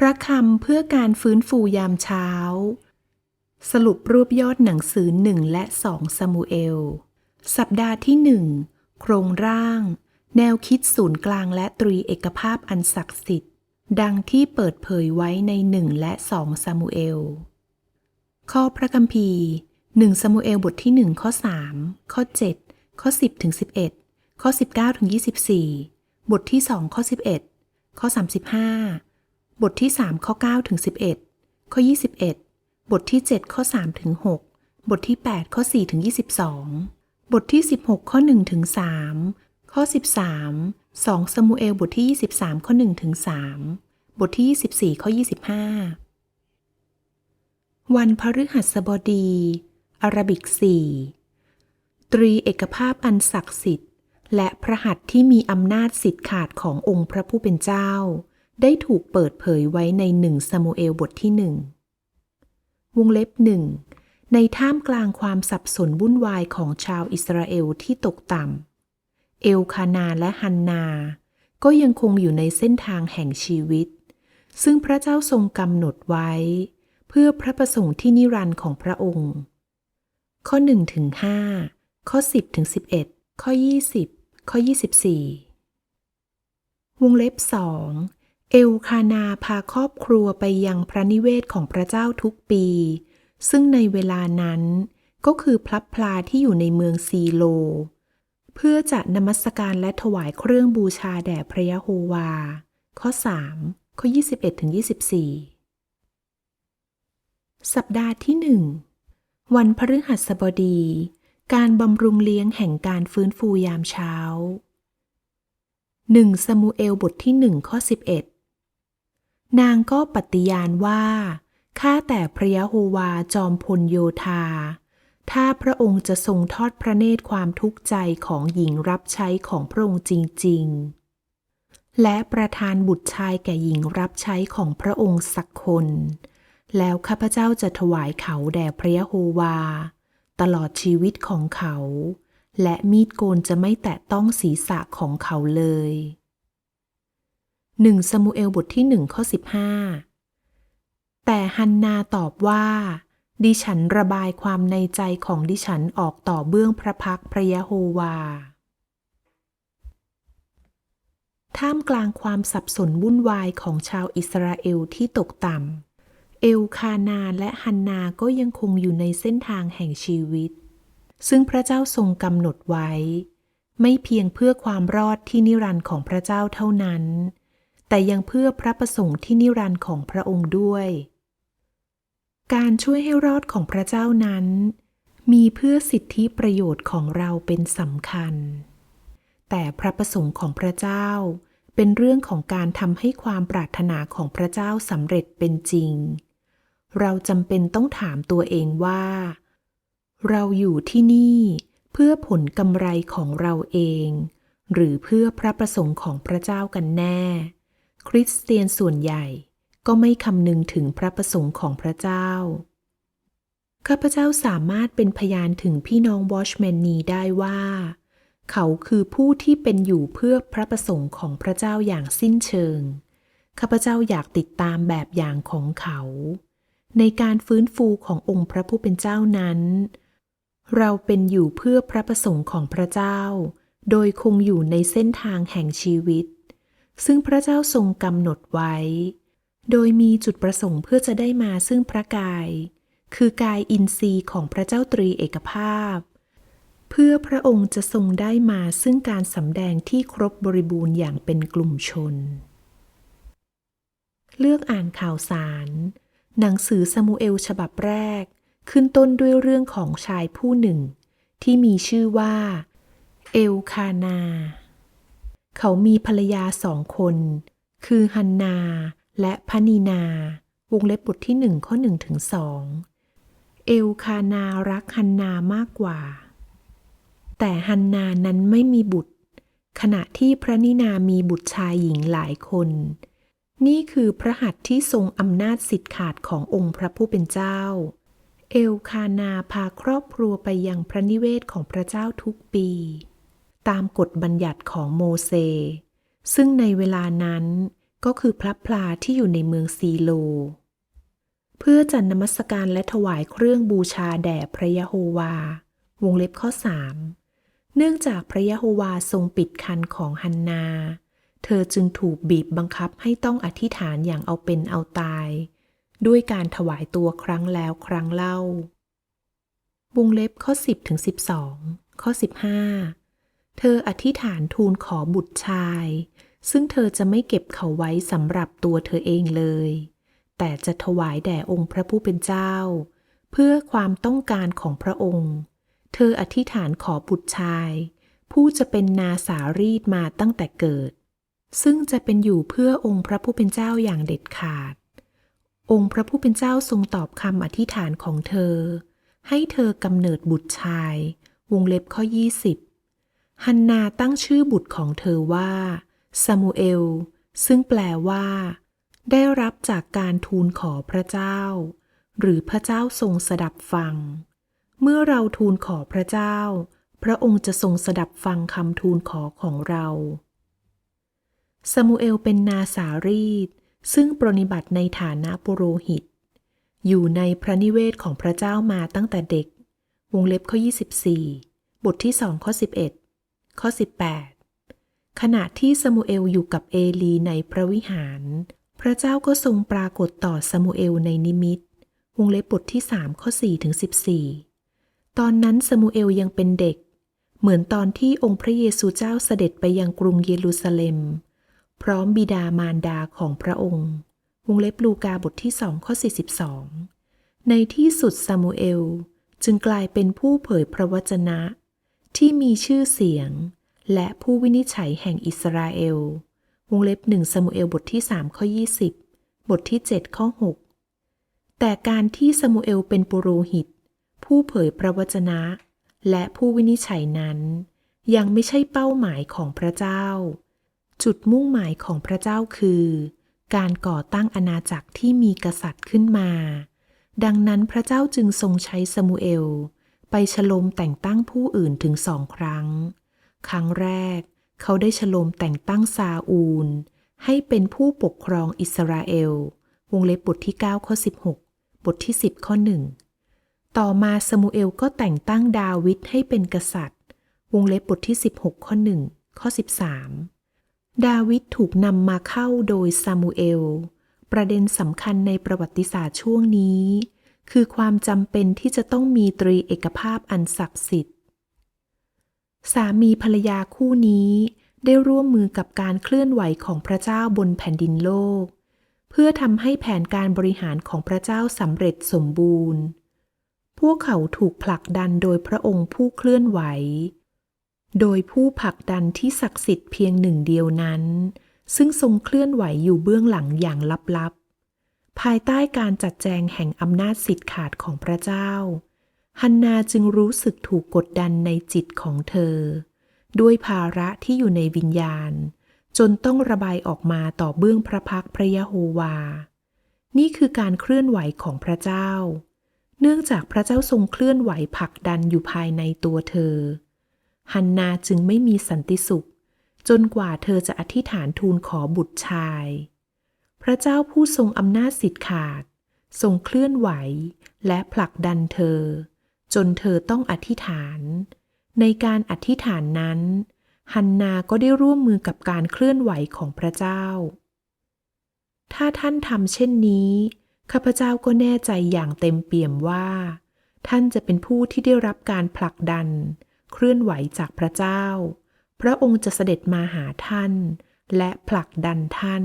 พระคำเพื่อการฟื้นฟูยามเช้า สรุปรวบยอดหนังสือหนึ่งและสองซามูเอล สัปดาห์ที่หนึ่งโครงร่าง แนวคิดศูนย์กลางและตรีเอกภาพอันศักดิ์สิทธิ์ ดังที่เปิดเผยไว้ในหนึ่งและสองซามูเอล ข้อพระคัมภีร์หนึ่งซามูเอลบทที่หนึ่งข้อสามข้อเจ็ดข้อสิบถึงสิบเอ็ดข้อสิบเก้าถึงยี่สิบสี่บทที่สองข้อสิบเอ็ดข้อสามสิบห้า บทที่สามข้อเก้าถึงสิบเอ็ดข้อยี่สิบเอ็ดบทที่เจ็ดข้อสามถึงหกบทที่แปดข้อสี่ถึงยี่สิบสองบทที่สิบหกข้อหนึ่งถึงสามข้อสิบสามสองซามูเอลบทที่ยี่สิบสามข้อหนึ่งถึงสามบทที่ยี่สิบสี่ข้อยี่สิบห้าวันพฤหัสบดีอาราบิกสี่ตรีเอกภาพอันศักดิ์สิทธิ์ และพระหัตถ์ที่มีอำนาจสิทธิ์ขาดขององค์พระผู้เป็นเจ้า ได้ถูกเปิดเผยไว้ในหนึ่งซามูเอลบทที่หนึ่งวงเล็บหนึ่งในท่ามกลางความสับสนวุ่นวายของชาวอิสราเอลที่ตกต่ำ เอลคานาและฮันนา ก็ยังคงอยู่ในเส้นทางแห่งชีวิต ซึ่งพระเจ้าทรงกำหนดไว้ เพื่อพระประสงค์ที่นิรันดร์ของพระองค์ ข้อ1ถึง5ข้อ 10ถึง11 ข้อ 20 ข้อ 24 วงเล็บสอง เอลคานาพาครอบครัวไปยังพระนิเวศของพระเจ้าทุกปี ซึ่งในเวลานั้นก็คือพลับพลาที่อยู่ในเมืองซีโล เพื่อจะนมัสการและถวายเครื่องบูชาแด่พระยะโฮวา ข้อ 3 ข้อ 21ถึง24 สัปดาห์ที่หนึ่งวันพฤหัสบดี การบำรุงเลี้ยงแห่งการฟื้นฟูยามเช้าหนึ่งซามูเอลบทที่หนึ่งข้อ 11 นางก็ปฏิญาณว่า ข้าแต่พระยะโฮวาจอมพลโยธา ถ้าพระองค์จะทรงทอดพระเนตรความทุกข์ใจของหญิงรับใช้ของพระองค์จริง ๆ และประทานบุตรชายแก่หญิงรับใช้ของพระองค์สักคน แล้วข้าพเจ้าจะถวายเขาแด่พระยะโฮวา ตลอดชีวิตของเขา และมีดโกนจะไม่แตะต้องศีรษะของเขาเลย หนึ่งซามูเอลบทที่หนึ่งข้อสิบห้าแต่ฮันนาตอบว่า ดิฉันระบายความในใจของดิฉันออกต่อเบื้องพระพักตร์พระยะโฮวา ท่ามกลางความสับสนวุ่นวายของชาวอิสราเอลที่ตกต่ำ เอลคานาและฮันนาก็ยังคงอยู่ในเส้นทางแห่งชีวิต ซึ่งพระเจ้าทรงกำหนดไว้ ไม่เพียงเพื่อความรอดที่นิรันดร์ของพระเจ้าเท่านั้น แต่ยังเพื่อพระประสงค์ที่นิรันดร์ของพระองค์ด้วย การช่วยให้รอดของพระเจ้านั้น มีเพื่อสิทธิประโยชน์ของเราเป็นสำคัญ แต่พระประสงค์ของพระเจ้าเป็นเรื่องของการทำให้ความปรารถนาของพระเจ้าสำเร็จเป็นจริง เราจำเป็นต้องถามตัวเองว่า เราอยู่ที่นี่เพื่อผลกำไรของเราเอง หรือเพื่อพระประสงค์ของพระเจ้ากันแน่ คริสเตียนส่วนใหญ่ก็ไม่คำนึงถึงพระประสงค์ของพระเจ้า ข้าพเจ้าสามารถเป็นพยานถึงพี่น้องวอชแมนนีได้ว่า เขาคือผู้ที่เป็นอยู่เพื่อพระประสงค์ของพระเจ้าอย่างสิ้นเชิง ข้าพเจ้าอยากติดตามแบบอย่างของเขา ในการฟื้นฟูขององค์พระผู้เป็นเจ้านั้น เราเป็นอยู่เพื่อพระประสงค์ของพระเจ้า โดยคงอยู่ในเส้นทางแห่งชีวิต ซึ่งพระเจ้าทรงกำหนดไว้ โดยมีจุดประสงค์เพื่อจะได้มาซึ่งพระกาย คือกายอินทรีย์ของพระเจ้าตรีเอกภาพ เพื่อพระองค์จะทรงได้มาซึ่งการสำแดงที่ครบบริบูรณ์อย่างเป็นกลุ่มชน เลือกอ่านข่าวสาร หนังสือซามูเอลฉบับแรก ขึ้นต้นด้วยเรื่องของชายผู้หนึ่ง ที่มีชื่อว่า เอลคานา เขามีภรรยาสองคน คือฮันนาและพนีนา วงเล็บบทที่หนึ่งข้อหนึ่งถึงสองเอลคานารักฮันนามากกว่า แต่ฮันนานั้นไม่มีบุตร ขณะที่พระนินามีบุตรชายหญิงหลายคน นี่คือพระหัตถ์ที่ทรงอำนาจสิทธิ์ขาดขององค์พระผู้เป็นเจ้า เอลคานาพาครอบครัวไปยังพระนิเวศของพระเจ้าทุกปี ตามกฎบัญญัติของโมเสซึ่งในเวลานั้นก็คือพระพลาที่อยู่ในเมืองซีโล เพื่อจัดนมัสการและถวายเครื่องบูชาแด่พระยะโฮวา วงเล็บข้อ 3 เนื่องจากพระยะโฮวาทรงปิดคันของฮันนา เธอจึงถูกบีบบังคับให้ต้องอธิษฐานอย่างเอาเป็นเอาตาย ด้วยการถวายตัวครั้งแล้วครั้งเล่า วงเล็บข้อ 10ถึง12 ข้อ 15 เธออธิษฐานทูลขอบุตรชาย ซึ่งเธอจะไม่เก็บเขาไว้สำหรับตัวเธอเองเลย แต่จะถวายแด่องค์พระผู้เป็นเจ้า เพื่อความต้องการของพระองค์ เธออธิษฐานขอบุตรชาย ผู้จะเป็นนาสารีดมาตั้งแต่เกิด ซึ่งจะเป็นอยู่เพื่อองค์พระผู้เป็นเจ้าอย่างเด็ดขาด องค์พระผู้เป็นเจ้าทรงตอบคำอธิษฐานของเธอ ให้เธอกำเนิดบุตรชาย วงเล็บข้อ 20 ฮันนาตั้งชื่อบุตรของเธอว่าซามูเอล ซึ่งแปลว่า ได้รับจากการทูลขอพระเจ้า หรือพระเจ้าทรงสดับฟัง เมื่อเราทูลขอพระเจ้า พระองค์จะทรงสดับฟังคำทูลขอของเราซามูเอลเป็นนาสารีดซึ่งปรนิบัติในฐานะปุโรหิต อยู่ในพระนิเวศของพระเจ้ามาตั้งแต่เด็ก วงเล็บข้อ 24 บทที่2ข้อ 11 ข้อ 18 ขณะที่ซามูเอลอยู่กับเอลีในพระวิหาร พระเจ้าก็ทรงปรากฏต่อซามูเอลในนิมิต วงเล็บบทที่3ข้อ4ถึง14 ตอนนั้นซามูเอลยังเป็นเด็ก เหมือนตอนที่องค์พระเยซูเจ้าเสด็จไปยังกรุงเยรูซาเล็ม พร้อมบิดามารดาของพระองค์ วงเล็บลูกาบทที่2ข้อ42 ในที่สุดซามูเอลจึงกลายเป็นผู้เผยพระวจนะ ที่มีชื่อเสียง และผู้วินิจฉัยแห่งอิสราเอล วงเล็บหนึ่งซามูเอลบทที่3ข้อ20 บทที่ 7 ข้อ 6 แต่การที่ซามูเอลเป็นปุโรหิต ผู้เผยพระวจนะ และผู้วินิจฉัยนั้น ยังไม่ใช่เป้าหมายของพระเจ้า จุดมุ่งหมายของพระเจ้าคือ การก่อตั้งอาณาจักรที่มีกษัตริย์ขึ้นมา ดังนั้นพระเจ้าจึงทรงใช้ซามูเอล ไปฉลมแต่งตั้งผู้อื่นถึงสองครั้ง ครั้งแรก เขาได้ฉลมแต่งตั้งซาอูล ให้เป็นผู้ปกครองอิสราเอล วงเล็บบทที่ 9 ข้อ 16 บทที่ 10 ข้อ 1 ต่อมาซามูเอลก็แต่งตั้งดาวิดให้เป็นกษัตริย์ วงเล็บบทที่ 16 ข้อ 1 ข้อ 13 ดาวิดถูกนำมาเข้าโดยซามูเอล ประเด็นสำคัญในประวัติศาสตร์ช่วงนี้ คือความจำเป็นที่จะต้องมีตรีเอกภาพอันศักดิ์สิทธิ์ สามีภรรยาคู่นี้ได้ร่วมมือกับการเคลื่อนไหวของพระเจ้าบนแผ่นดินโลก เพื่อทำให้แผนการบริหารของพระเจ้าสำเร็จสมบูรณ์ พวกเขาถูกผลักดันโดยพระองค์ผู้เคลื่อนไหว โดยผู้ผลักดันที่ศักดิ์สิทธิ์เพียงหนึ่งเดียวนั้น ซึ่งทรงเคลื่อนไหวอยู่เบื้องหลังอย่างลับๆ ภายใต้การจัดแจงแห่งอำนาจสิทธิ์ขาดของพระเจ้า ฮันนาจึงรู้สึกถูกกดดันในจิตของเธอ ด้วยภาระที่อยู่ในวิญญาณ จนต้องระบายออกมาต่อเบื้องพระพักตร์พระยะโฮวา นี่คือการเคลื่อนไหวของพระเจ้า เนื่องจากพระเจ้าทรงเคลื่อนไหวผลักดันอยู่ภายในตัวเธอ ฮันนาจึงไม่มีสันติสุข จนกว่าเธอจะอธิษฐานทูลขอบุตรชาย พระเจ้าผู้ทรงอำนาจสิทธิ์ขาด ทรงเคลื่อนไหวและผลักดันเธอ จนเธอต้องอธิษฐาน ในการอธิษฐานนั้น ฮันนาก็ได้ร่วมมือกับการเคลื่อนไหวของพระเจ้า ถ้าท่านทำเช่นนี้ข้าพเจ้าก็แน่ใจอย่างเต็มเปี่ยมว่า ท่านจะเป็นผู้ที่ได้รับการผลักดัน เคลื่อนไหวจากพระเจ้า พระองค์จะเสด็จมาหาท่าน และผลักดันท่าน